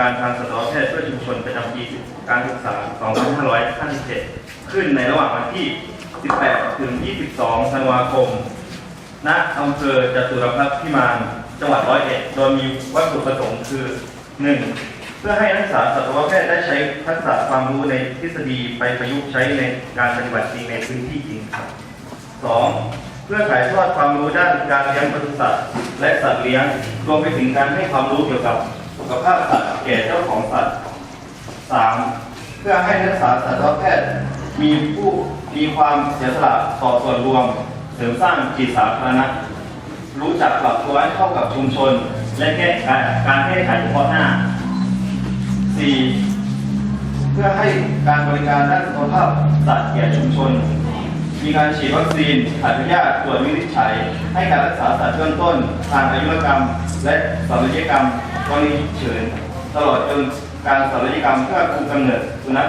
การทางสัตวแพทย์เพื่อชุมชนประจำปีการศึกษา 2557 ขึ้นในระหว่างวันที่ 18 ถึง 22 ธันวาคม ณ อำเภอจตุรพักษ์พิมาน จังหวัดร้อยเอ็ด โดยมีวัตถุประสงค์คือ 1. เพื่อให้นักศึกษาสัตวแพทย์ได้ใช้ทักษะความรู้ในทฤษฎีไปประยุกต์ใช้ในการปฏิบัติจริงในพื้นที่จริงครับ 2. เพื่อถ่ายทอดความรู้ด้านการเลี้ยงปศุสัตว์และสัตว์เลี้ยง รวมไปถึงการให้ความรู้เกี่ยวกับ ขภาพสัตว์แก่เจ้าของสัตว์ 3. เพื่อให้นักศึกษาสัตวแพทย์มีผู้มีความเสียสละต่อส่วนรวม เสริมสร้างจิตสาธารณะรู้จักปรับตัวให้เข้ากับชุมชน และแก้การการแก้ไขเฉพาะหน้า 4. เพื่อให้การบริการด้านสุขภาพสัตว์แก่ชุมชน มีการฉีดวัคซีนถ่ายพยาธิตรวจวินิจฉัย ให้การรักษาสัตว์เบื้องต้น ทางอายุรกรรม และศัลยกรรมกรณีฉุกเฉินตลอดจนการศัลยกรรมเพื่อคุมกำเนิดสุนัข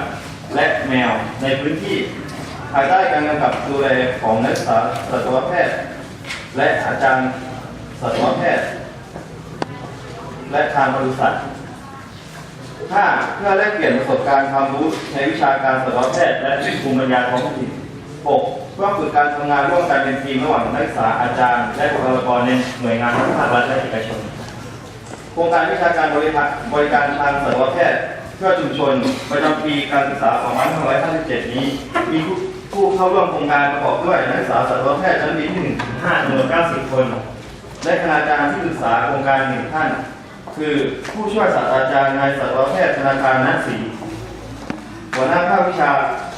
และแมวในพื้นที่ ภายใต้การกำกับดูแลของนักศึกษาสัตวแพทย์ และอาจารย์สัตวแพทย์ และทางบริษัทห้าเพื่อแลกเปลี่ยนประสบการณ์ความรู้ในวิชาการสัตวแพทย์และภูมิปัญญาท้องถิ่นหก เพื่อฝึกการทำงานร่วมกันเป็นทีมระหว่างนักศึกษาอาจารย์ และบุคลากรในหน่วยงานทั้งภาครัฐและเอกชน โครงการวิชาการบริหารบริการทางสัตวแพทย์เพื่อชุมชนประจำปีการศึกษา 2557 นี้ มีผู้เข้าร่วมโครงการประกอบด้วยนักศึกษาสัตวแพทย์ชั้นปีที่1ถึง5จำนวน 90 คนและคณาจารย์ที่ปรึกษาโครงการหนึ่งท่าน คือผู้ช่วยศาสตราจารย์นายสัตวแพทย์ธนาคารนัศรีหัวหน้าภาควิชา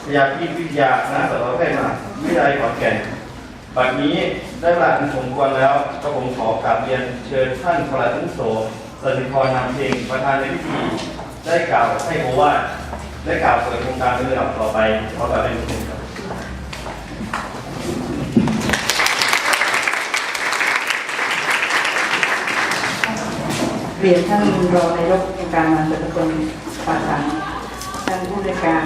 พยาธิวิทยาคณะสัตวแพทย์มหา วิทยาลัยขอนแก่นบัดนี้ได้เวลาอันสมควรแล้วก็ผมขอกราบเรียนเชิญท่านพระทุโสสถิธรนำเพลงประธานในพิธีได้กล่าวให้โอวาทได้กล่าวเปิดโครงการเป็นลำดับต่อไปขอกราบเป็นเชิญครับเรียนท่านรองนายกองค์การมหาวิทยาลัยปาสังท่านผู้ในการ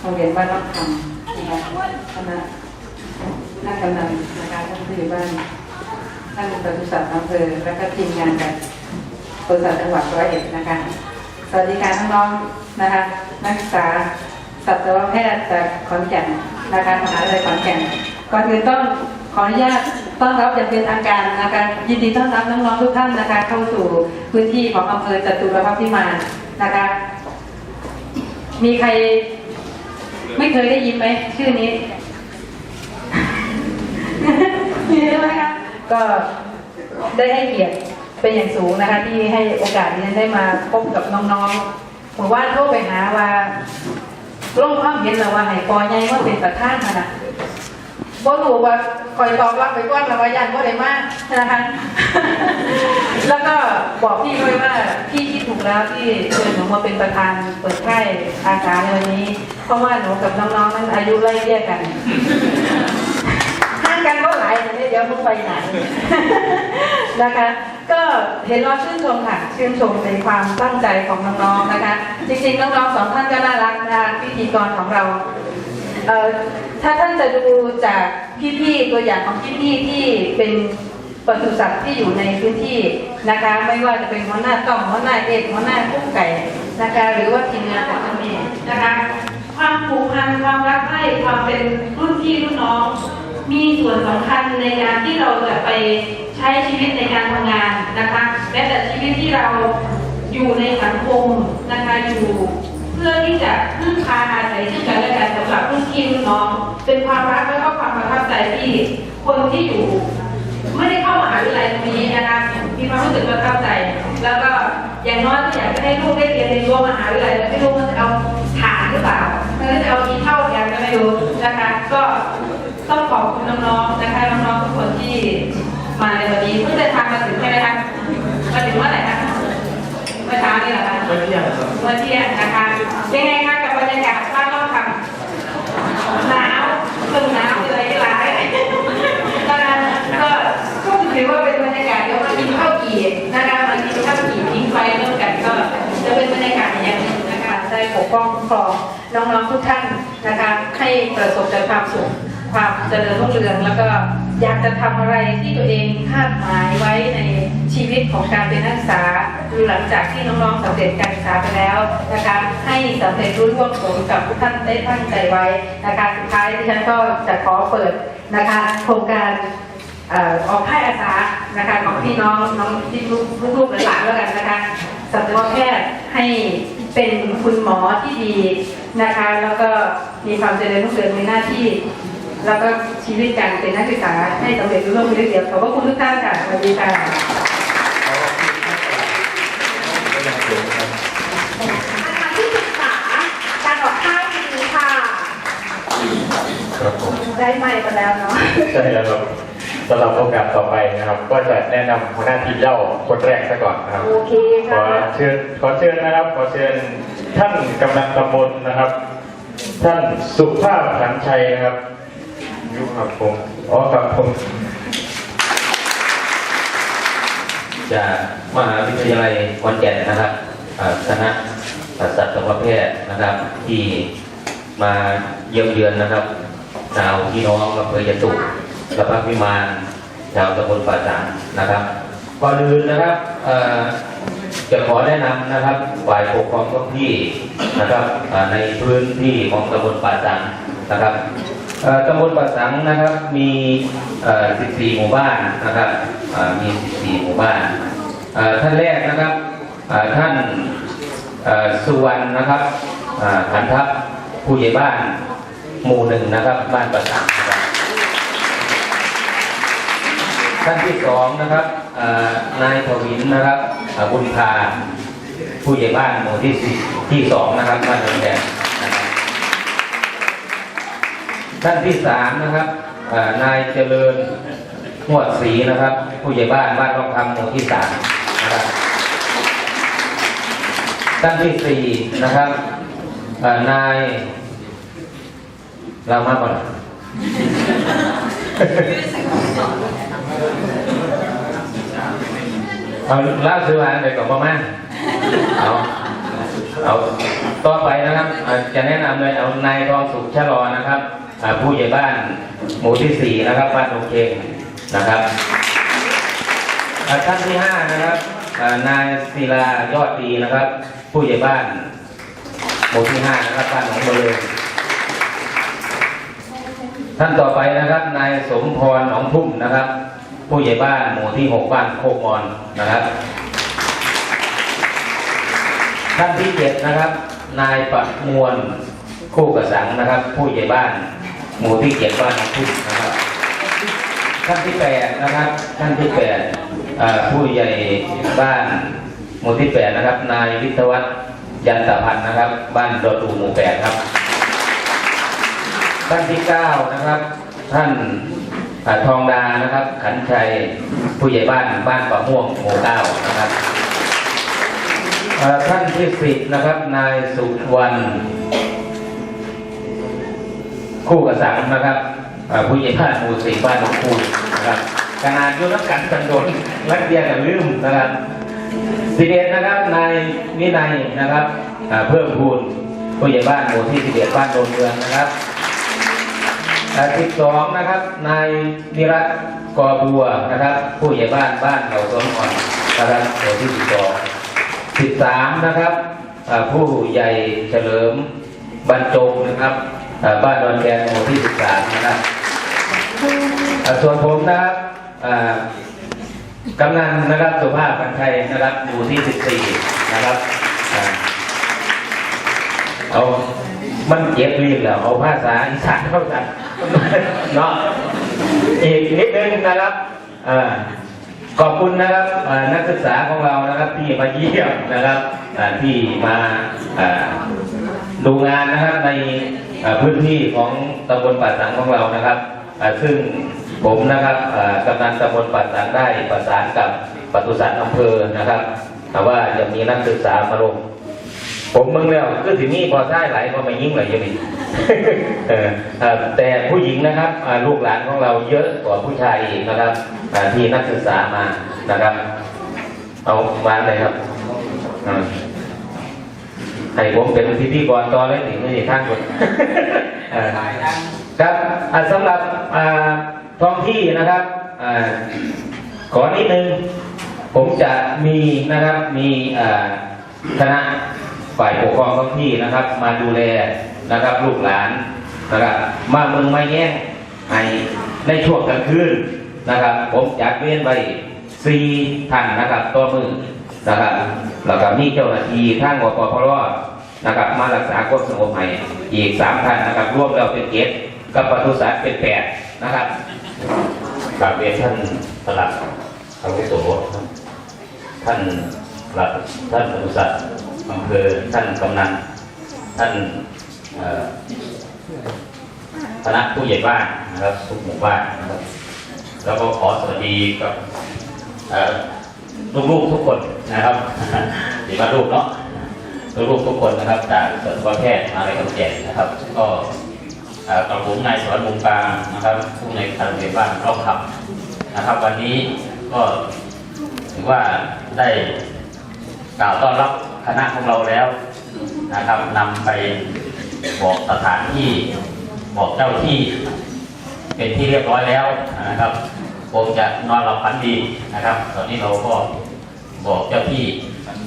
โรงเรียนบ้านรับคำ นะคะคณะท่านกำนันนะคะท่านผู้ใหญ่บ้านท่านปศุสัตว์อำเภอและก็ทีมงานจากบริษัทจังหวัดร้อยเอ็ดนะคะสวัสดีค่ะน้องๆนะคะ นักศึกษาสัตวแพทย์จากขอนแก่นนะคะมหาวิทยาลัยขอนแก่นก่อนอื่นต้องขออนุญาตต้อนรับอย่างเป็นทางการนะคะยินดีต้อนรับน้องๆทุกท่านนะคะ เข้าสู่พื้นที่ของอำเภอจตุรพักษ์พิมานนะคะ มีใคร ไม่เคยได้ยินไหมชื่อนี้มีใช่ไหมคะก็ได้ให้เกียรติเป็นอย่างสูงนะคะ ที่ให้โอกาสนี้ได้มาพบกับน้องๆผมว่าโทรไปหาว่าโลกความเห็นเราว่าไหนปอใหญ่ว่าเป็นประธานขนาด บ่รู้ว่าคอยตอบรับไปก่อนแล้วว่ายันว่ได้มากนะคะแล้วก็บอกพี่ด้วยว่าพี่คิดถูกแล้วที่เชิญหนูมาเป็นประธานเปิดค่ายอาสาในวันนี้ เพราะว่าหนูกับน้องๆนั้นอายุไล่เรียกกันห่างกันก็หลายนะเนี่ยเดี๋ยวมึงไปไหนนะคะก็เห็นว่าชื่นชมค่ะชื่นชมในความตั้งใจของน้องๆนะคะ จริงๆน้องๆสองท่านก็น่ารักนะคะพิธีกรของเรา ถ้าท่านจะดูจากพี่ๆตัวอย่างของพี่ๆที่เป็นปศุสัตว์ที่อยู่ในพื้นที่นะคะ ไม่ว่าจะเป็นหัวหน้าต้องหัวหน้าเอกหัวหน้ากุ้งไก่นะคะ หรือว่าทีมงานของท่านนี้นะคะความผูกพันความรักใคร่ความเป็นรุ่นพี่รุ่นน้อง มีส่วนสำคัญในการที่เราจะไปใช้ชีวิตในการทำงานนะคะแม้แต่ชีวิตที่เราอยู่ในสังคมนะคะอยู่ พื่อที่จะพึ่งพาอาศัยซึ่งกันและกันสำหรับรุ่นพี่รุ่นน้อง เป็นความรักและก็ความประทับใจที่คนที่อยู่ ไม่ได้เข้ามหาวิทยาลัยตรงนี้นะคะมีความรู้สึกประทับใจ แล้วก็อย่างน้อยก็อยากจะให้ลูกได้เรียนในรั้วมหาวิทยาลัยแล้วไม่รู้ว่าจะเอาฐานหรือเปล่าหรือจะเอากี่เท่าแทนก็ไม่รู้นะคะก็ต้องขอบคุณน้องๆนะคะน้องๆทุกคนที่มาในวันนี้เพิ่งเดินทางมาถึงใช่ไหมคะมาถึงเมื่อไหร่คะ มื่อเช้านี่เหรอคะเมื่อเที่ยงครับเมื่อเที่ยงนะคะเป็นไงคะกับบรรยากาศบ้านนอกคำหนาวตึงหนาวเลยหลายนะคะก็ก็ถือว่าเป็นบรรยากาศเดี๋ยวมากินข้าวกี่นะคะมากินข้าวกี่ทิ้งไฟร่วมกันก็จะเป็นบรรยากาศอย่างหนึ่งนะคะได้ปกป้องคุ้มครองน้องๆทุกท่านนะคะให้ประสบแต่ความสุขคความเจริญรุ่งเรืองแล้วก็อยากจะทำอะไรที่ตัวเองคาดหมายไว้ในชี ศึกษาหลังจากที่น้องๆสำเร็จการศึกษาไปแล้วนะคะให้สำเร็จรุ่ร่วงสมกับทุกท่านได้ตั้งใจไว้นะคะสุดท้ายที่ฉันก็จะขอเปิดนะคะโครงการออออกให้อาสานะคะของพี่น้องน้องที่ลูกลูกหลานแล้วกันนะคะสัตวแพทย์ให้เป็นคุณหมอที่ดีนะคะ แล้วก็มีความเจริญรุ่งเรืองในหน้าที่ แล้วก็ชีวิตการเป็นนักศึกษาให้สำเร็จรุ่ร่งไปด้วยเดียวขอบพระคุณทุกท่านค่ะสวัสดีค่ะ อาคารที่ศึกษาการออกค่ายปีนี้ค่ะ ครับผม ได้ใหม่ไปแล้วเนาะใช่แล้วครับสำหรับโอกาสต่อไปนะครับ ก็จะแนะนำหัวหน้าทีมเหย้าคนแรกซะก่อนนะครับโอเคขอค่ะเชิญขอเชิญนะครับ ขอเชิญท่านกำนันตำบลนะครับ ท่านสุภาพขันชัยนะครับยุครับผมอ๋อครับผมจากมหาวิทยาลัยขอนแก่นนะครับอ่าคณะสัตวแพทย์นะครับที่มาเยี่ยมเยือนนะครับ ชาวพี่น้องอำเภอยะตุและพระพิมานชาวตำบลป่าสังนะครับก่อนอื่นนะครับจะขอแนะนำนะครับฝ่ายปกครองท้องที่นะครับในพื้นที่ของตำบลป่าสังนะครับตำบลป่าสังนะครับมี 14 หมู่บ้านนะครับมี 14 หมู่บ้านท่านแรกนะครับท่านสุวรรณนะครับขันทัพผู้ใหญ่บ้าน หมู่หนึ่งนะครับบ้านป่าสังนครับท่านที่สองนะครับนายทวินนะครับอ่อบุญพาผู้ใหญ่บ้านหมู่ที่สที่สองนะครับบ้านดอนแดงท่านที่สามนะครับนายเจริญหวดศรีนะครับ ผู้ใหญ่บ้านบ้านรองคำหมู่ที่สามนะครับท่านที่สี่นะครับนาย เรามาก่อนเอาเล่าซื้อมาเดี๋ยวก่อนประมาณเอาเอาต่อไปนะครับอ่าจะแนะนำเลยเอานายทองสุขชะลอนะครับอ่าผู้ใหญ่บ้านหมู่ที่สี่นะครับบ้านดงเคงนะครับอ่าท่านที่ห้านะครับอ่านายศิลายอดดีนะครับ ผู้ใหญ่บ้านหมู่ที่ห้านะครับบ้านหนองบัวเลย ท่านต่อไปนะครับ นายสมพรหนองทุ่มนะครับ ผู้ใหญ่บ้านหมู่ที่หกบ้านโคกมอนนะครับ ท่านที่เจ็ดนะครับ นายปัดมวลคู่กระสังนะครับ ผู้ใหญ่บ้าน หมู่ที่เจ็ดบ้านหนองทุ่มนะครับ ท่านที่แปดนะครับ ท่านที่แปดผู้ใหญ่บ้านหมู่ที่แปดนะครับ นายวิทวัฒน์ยันตพันธ์นะครับ บ้านดอดูหมู่แปดครับ ท่านที่เก้านะครับ ท่านอทองดานะครับ ขันชัยผู้ใหญ่บ้านบ้านปะม่วงหมู่เก้านะครับท่านที่สิบนะครับ นายสุวรรณคู่กับสังนะครับผู้ใหญ่บ้านหมู่สี่บ้านหนองคูนะครับขนาดยุ่นักกันสันโดนรักเดียกันลืมนะครับสิบเอ็ดนะครับนายวินัยนะครับเพิ่มพูนผู้ใหญ่บ้านหมู่ที่สิบเอ็ดบ้านโดนเมืองนะครับ สิบสองนะครับ นายนิรัตกอบัวนะครับ ผู้ใหญ่บ้านบ้านเขาสวนอ่อนนะครับหมู่ที่สิบสองสิบสามนะครับผู้ใหญ่เฉลิมบรรจงนะครับบ้านดอนแกนหมู่ที่สิบสามนะครับส่วนผมนะครับกำนันนะครับสุภาพพันชัยนะครับหมู่ที่สิบสี่นะครับเอา มันเจ็บลิ้นแล้วเอาภาษาอีสานเข้ากันเนาะอีกนิดนึงนะครับอขอบคุณนะครับนักศึกษาของเรานะครับที่มาเยี่ยมนะครับที่มาดูงานนะครับในพื้นที่ของตำบลป่าสังของเรานะครับซึ่งผมนะครับกำนันตำบลป่าสังได้ประสานกับปศุสัตว์อำเภอนะครับแต่ว่าจะมีนักศึกษามาลง ผมมึงแล้วคือสินี่พอได้หลายก็ไม่ยิ่งเลยยังมีแต่ผู้หญิงนะครับลูกหลานของเราเยอะกว่าผู้ชายอีกนะครับที่นักศึกษามานะครับ เอามาเลยครับให้ผมเป็นพิธีกรต่อเลยถึงไม่ได้ท่านคนครับสำหรับท้องที่นะครับอ่าขอนิดนึงผมจะมีนะครับมีอ่าคณะ ฝ่ายปกครองท้องที่นะครับ มาดูแลนะครับลูกหลานนะครับ มาเมืองมาแย่งในในช่วงกลางคืนนะครับ ผมจัดเว้นไว้สี่ท่านนะครับตัวมือนะครับแล้วก็มีเจ้าหน้าที่ทางอปพรนะครับมารักษาความสงบให้อีกสามท่านนะครับรวมแล้วเป็นเจ็ดกับปศุสัตว์เป็นแปดนะครับกราบเรียนท่านปลัดอาวุโสรับท่านปลัดท่านปศุสัตว์ อำเภอท่านกำนันท่านคณะผู้ใหญ่บ้านนะครับทุกหมู่บ้านนะครับแล้วก็ขอสวัสดีกับลูกๆทุกคนนะครับดีมาลูกเนาะลูกๆทุกคนนะครับจากสัตวแพทย์มาอะไรกับแก่นะครับ ก็เอ่อกระผมนายสวัสดิ์มุงกลางนะครับผู้ในการโรงเรียนบ้านร่องคำนะครับ วันนี้ก็ถือว่าได้กล่าวต้อนรับ คณะของเราแล้วนะครับนำไปบอกสถานที่บอกเจ้าที่เป็นที่เรียบร้อยแล้วนะครับคงจะนอนหลับฝันดีนะครับ ตอนนี้เราก็บอกเจ้าที่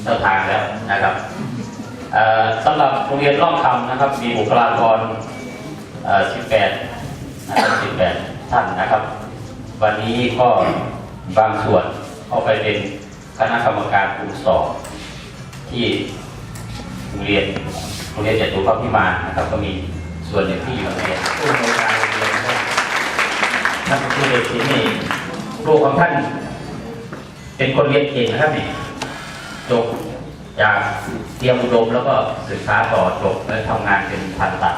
เจ้าทางแล้วนะครับสำหรับโรงเรียนร่องคำนะครับ มีบุคลากร 18 นะครับ 18 ท่านนะครับ วันนี้ก็บางส่วนเข้าไปเป็นคณะกรรมการกลุ่มสอบ ที่โรงเรียนโรงเรียนจตุรพักพิมานนะครับก็มีส่วนหนึ่งที่อยู่ในผู้อำนวยการโรงเรียนนะครับท่านผู้เรียนที่นี่ครูของท่าน เป็นคนเรียนเก่งนะครับนี่จบจากเตรียมอุดมแล้วก็ศึกษาต่อจบและทำงานเป็นพันตัด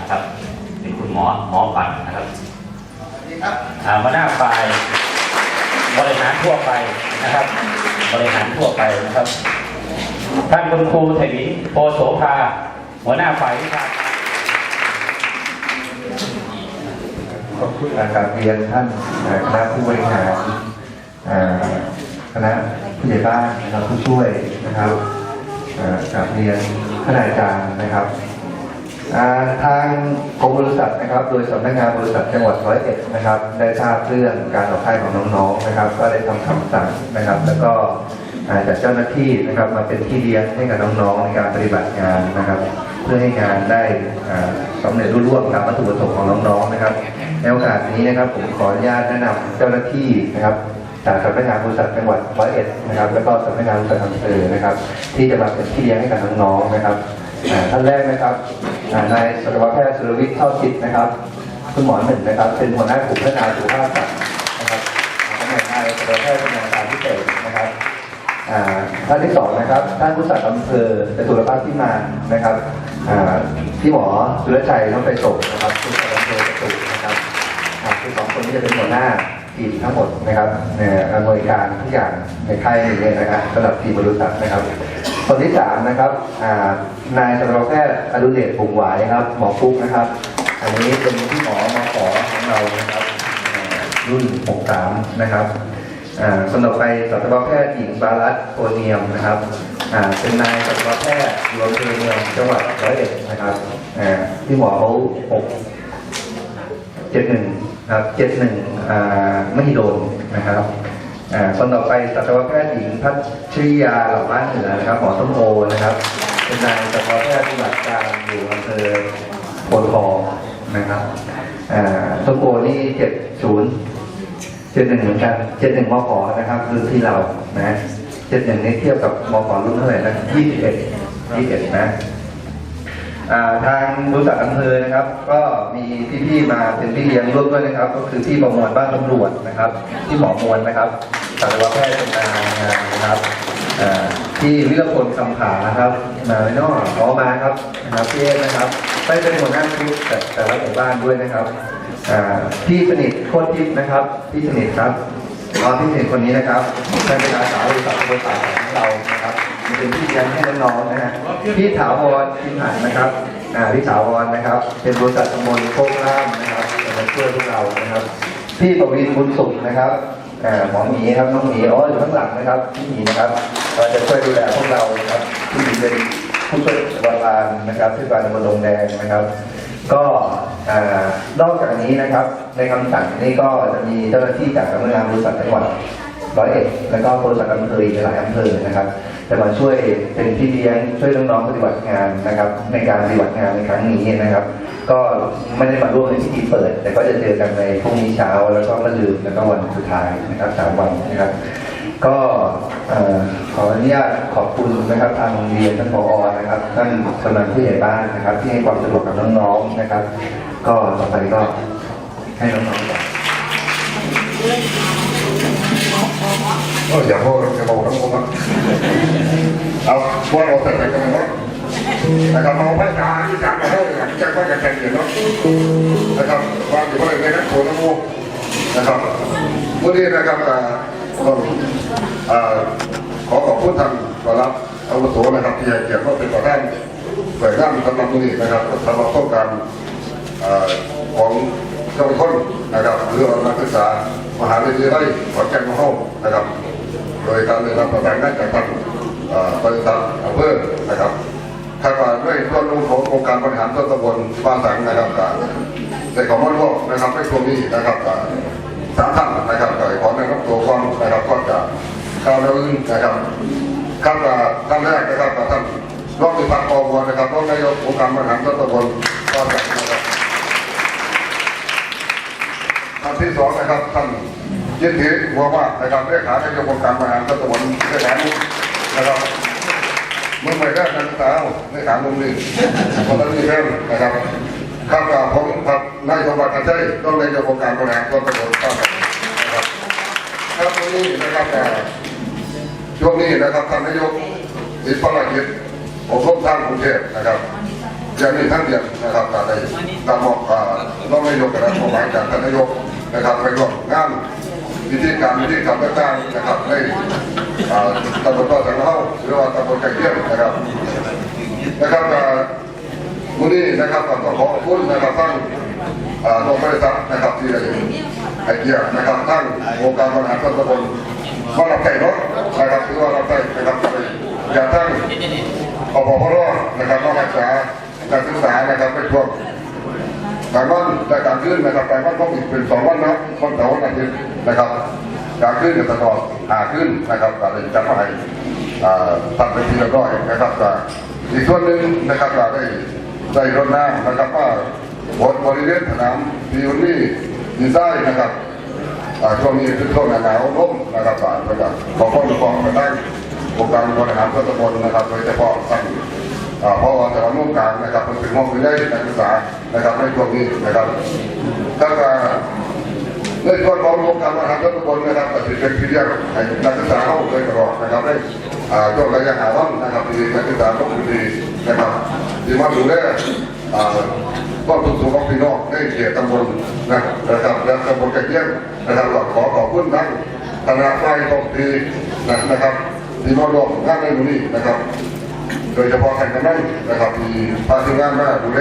นะครับ เป็นคุณหมอหมอฟันนะครับอ่าหัวหน้าฝ่ายบริหารทั่วไปนะครับ บริหารทั่วไปนะครับ ท่านคุณครูเทวินโพโสภา หัวหน้าฝ่ายวิชาขอบคุณอาการเรียนท่านคณะผู้บริหารคณะผู้ใหญ่บ้านนะครับผู้ช่วยนะครับเอ่อกราบเรียนท่านอาจารย์นะครับทางกรมบริษัทนะครับ โดยสำนักงานบริษัทจังหวัดร้อยเอ็ดนะครับ ได้ทราบเรื่องการออกค่ายของน้องๆนะครับ ก็ได้ทำคำสั่งนะครับ แล้วก็าจัดเจ้าหน้าที่นะครับมาเป็นที่เลี้ยงให้กับน้องๆในการปฏิบัติงานนะครับ เพื่อให้งานได้อ่าสำเร็จรุ่ร่วงตามวัตถุประสงค์ของน้องๆนะครับในโอกาสนี้นะครับผมขออนุญาตแนะนำเจ้าหน้าที่นะครับจากสำนักงานบริษัทจังหวัดร้อยเอ็ดนะครับ แล้วก็สำนักงานบริษัทอำเภอนะครับ ที่จะมาเป็นที่เลี้ยงให้กับน้องๆนะครับท่านแรกนะครับนายสัตวแพทย์สุรวิทย์เท่าทิพย์นะครับคุณหมอหนึ่งนะครับ เป็นหัวหน้ากลุ่มพัฒนาสุขภาพสัตว์นะครับตำแหน่งนายสัตวแพทย์ชำนาญการพิเศษนะครับ ท่านที่สองนะครับ ท่านผู้สัตว์อำเภอจตุรพักษ์พิมานนะครับอ่าพี่หมอสุรชัยน้องไปส่งนะครับผู้สัตว์อำเภอจตุนะครับอ่าคือสองคนนี้จะเป็นหัวหน้าทีมทั้งหมดนะครับในอำนวยการทุกอย่างในค่ายนี้เลยนะครับสำหรับทีมบริษัทนะครับคนที่สามนะครับนายสัตวแพทย์อดุเดชปุ่งหวายครับหมอฟุ๊กนะครับ อันนี้เป็นที่หมอมาขอของเรานะครับ รุ่น 63 นะครับ คนต่อไปสัตวแพทย์หญิงบารัตโอเนียมนะครับเป็นนายสัตวแพทย์อยู่อำเภอเมืองจังหวัดร้อยเอ็ดนะครับที่หมอเขาหกเจ็ดหนึ่งครับเจ็ดหนึ่งไม่โดนนะครับคนต่อไปสัตวแพทย์หญิงพัชริยาหล่าบ้านเหนือนะครับหมอส้มโอนะครับ เป็นนายสัตวแพทย์ปฏิบัติการอยู่อำเภอโพธิ์ทองนะครับอ่าส้มโอนี่เจ็ดศูนย์ เจ็ดหนึ่งเหมือนกันเจ็ดหนึ่งมขนะครับรุ่นที่เรานะเจ็ดหนึ่งนี่เทียบกับมขรุ่นเท่าไหร่นะยี่สิบเอ็ดยี่สิบเอ็ดนะทางบริษัทอำเภอนะครับ ก็มีพี่ๆมาเป็นพี่เลี้ยงร่วมด้วยนะครับ ก็คือพี่ประมวลบ้านตำรวจนะครับที่หมอมวลนะครับสัตวแพทย์ชำนาญนนะครับอ่าที่วิรพลคำผานะครับมาไม่นอกขอมาครับนะครับพี่เอสนะครับได้เป็นหัวหน้าชุดแต่แต่ละหมู่บ้านด้วยนะครับ พี่สนิทโคตรทิพย์นะครับ พี่สนิทครับอ๋อพี่สนิทคนนี้นะครับท่านเป็นอาสาบริษัทบริษัทของเรานะครับเป็นพี่เลี้ยงให้น้องๆนะฮะพี่ถาวรพิมหันนะครับอ่าพี่ถาวรนะครับ เป็นบริษัทตำบลโคกล่ามนะครับจะมาช่วยพวกเรานะครับ พี่ประวินบุญสุขนะครับอ่าหมอหมีครับน้องหมีอ๋ออยู่ข้างหลังนะครับพี่หมีนะครับเราจะช่วยดูแลพวกเรานะครับพี่หมีเป็นผู้ช่วยวัดลานนะครับที่การตำบลลงแดงนะครับ ก็นอกจากนี้นะครับ ในคำสั่งนี้ก็จะมีเจ้าหน้าที่จากสำนักงานบริษัทจังหวัดร้อยเอ็ดแล้วก็บริษัทอำเภออีกหลายอำเภอนะครับจะมาช่วยเป็นพี่เลี้ยงช่วยน้องๆปฏิบัติงานนะครับ ในการปฏิบัติงานในครั้งนี้นะครับ ก็ไม่ได้มาร่วมในพิธีเปิด แต่ก็จะเจอกันในพรุ่งนี้เช้า แล้วก็มะรืนแล้วก็วันสุดท้ายนะครับสามวันนะครับ ก็ขออนุญาตขอบคุณนะครับทางโรงเรียนท่านผอนะครับท่านกำนันผู้ใหญ่บ้านนะครับ ที่ให้ความสะดวกกับน้องๆนะครับ ก็ต่อไปก็ให้น้องๆก่อนโอ้อย่าพูดอย่าบอกทั้งหมดเอาพวกเราเสร็จไปกันเนาะนะครับเอาพระจาที่จานมาให้นะครับแจ้งว่าจะแข่งเดียเนาะนะครับวางอยู่บริเวณนั้นโถนะโมนะครับวันนี้นะครับ อ่าต้องอ่าขอขอบคุณทางกรับอาวุโสนะครับที่ให้เกียรติว่าเป็นประธานเปิดงานสำหรับนี้นะครับสำหรับโครงการของเยาวชนนะครับหรือว่านักศึกษามหาวิทยาลัยขอนแก่นของเรานะครับ โดยการได้รับประสานงานจากทางเอ่อบริษัทอำเภอนะครับคาดว่าด้วยส่วนลงของโครงการบริหารส่วนตำบลบ้านสังนะครับการได้ขอมอบร่วมนะครับในช่วงนี้นะครับ สามท่านนะครับก็ขอแนะนำตัวก่อนนะครับก็จะเข้าแล้วอื่นนะครับข้าว่าท่านแรกนะครับท่านรองวิพัฒน์ปอวนะครับรองนายกองค์การบริหารส่วนตำบลบ้านสังนะครับท่านที่สองนะครับท่านยินดีหัวว่านะครับเลขานายกองค์การบริหารส่วนตำบลเลขานุนะครับเมื่อไม่ได้นักศึกษาเลขานุนี่คนละนี่เพิ่นะครับข้าพเจ้าผมครับ นายกบัตรใจต้องนายกองการบริหารส่วนตำบลก็นะครับครับวันนี้นะครับอ่ช่วงนี้นะครับท่านนายกอิสระกิจอบรมทางกรุงเทพนะครับจะมีท่านเดียวนะครับการได้นำมอบอ่าน้องนายกกระทรวงมหาดไทยท่านนายกนะครับไปร่วมงานวิธีการวิธีการต่างๆนะครับในอ่าตำบลต่อสังเฮาหรือว่าตำบลไก่เทียมนะครับนะครับอ่ามื้อนี้นะครับขอขอบคุณนะครับทั้งอ่า โรงบริษัทนะครับที่ได้ไอเดียนะครับทั้งองค์การบริหารส่วนตำบลก็รับใจเนาะนะครับถือว่ารับใจนะครับอย่าทั้งอปพรนะครับก็รักษาการศึกษานะครับไปช่วกลางวันและกลางคืนนะครับกลางวันก็อีกเป็นสองวันนะวันเสาร์วันอาทิตย์นะครับกลางคืนกับตลอดหาคืนนะครับก็เลยจะมาให้อ่าตัดเป็นทีละร้อยนะครับก็อีกส่วนหนึ่งนะครับก็ได้ได้รถน้ำนะครับว่า บนบริเวณสนามทีวันนี้ดีไซน์นะครับช่วงนี้คือช่วงหนาวลมนะครับอ่าแล้วก็ขอความรู้ความไปได้องค์การบริหารส่วนตำบลนะครับโดยเฉพาะท่านอ่าพอจังหวัดมุ่งการนะครับเป็นห้องวิทยาการศึกษานะครับในช่วงนี้นะครับถ้าการในส่วนขององค์การบริหารส่วนตำบลนะครับก็จะเป็นที่เรียกนักศึกษาเข้าโดยตลอดนะครับในอ่าช่วงระยะหาวันนะครับที่นักศึกษาต้องดีนะครับที่มาดูแล ว่าก็ทุณสุขของพี่น้องในเขตตำบลนะครับและตำบลกระเทียมนะครับก็ขอขอบคุณทั้งคณะฝ่ายท้องที่นะครับที่มาร่วมงานในวันนี้นะครับ โดยเฉพาะแข่งกันนั่นนะครับที่พาทีมงานมาดูแล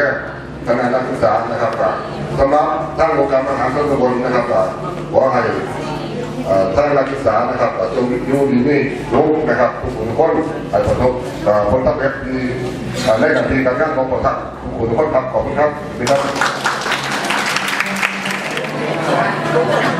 คณะนักศึกษานะครับสำหรับทั้งโครงการมหารส่วนตำบลนะครับก็ขอให้เอ่อ ท่านนักศึกษานะครับจงอยู่ดีนี่รู้นะครับทุกคนทุกคนให้ประสบเอ่อผลสำเร็จที่เอ่อในหน้าที่การงานของประทับทุกคนทุกคนครับขอบคุณครับ